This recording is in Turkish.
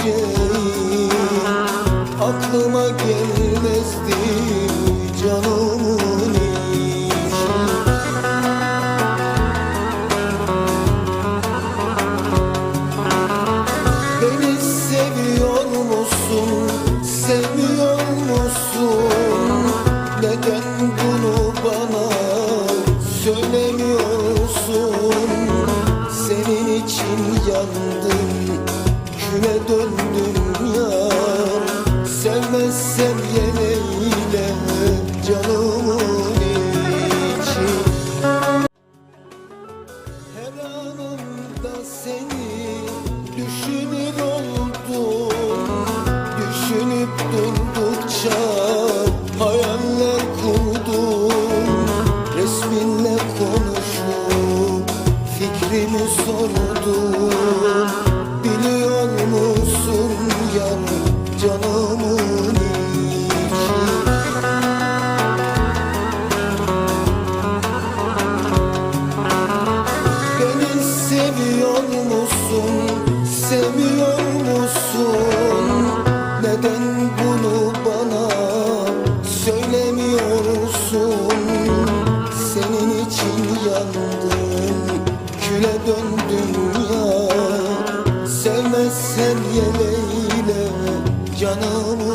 Özleyeceğim Aklıma gelmezdi Canımın içi Beni seviyor musun? Sevmiyor musun? Neden bunu bana söylemiyorsun? Senin için yandım, küle döndüm ya Sevmezsem yeleyle canımın içi. Her anımda seni düşünür oldum. Düşünüp durdukça hayaller kurdum. Resminle konuşup fikrimi sordum Canımın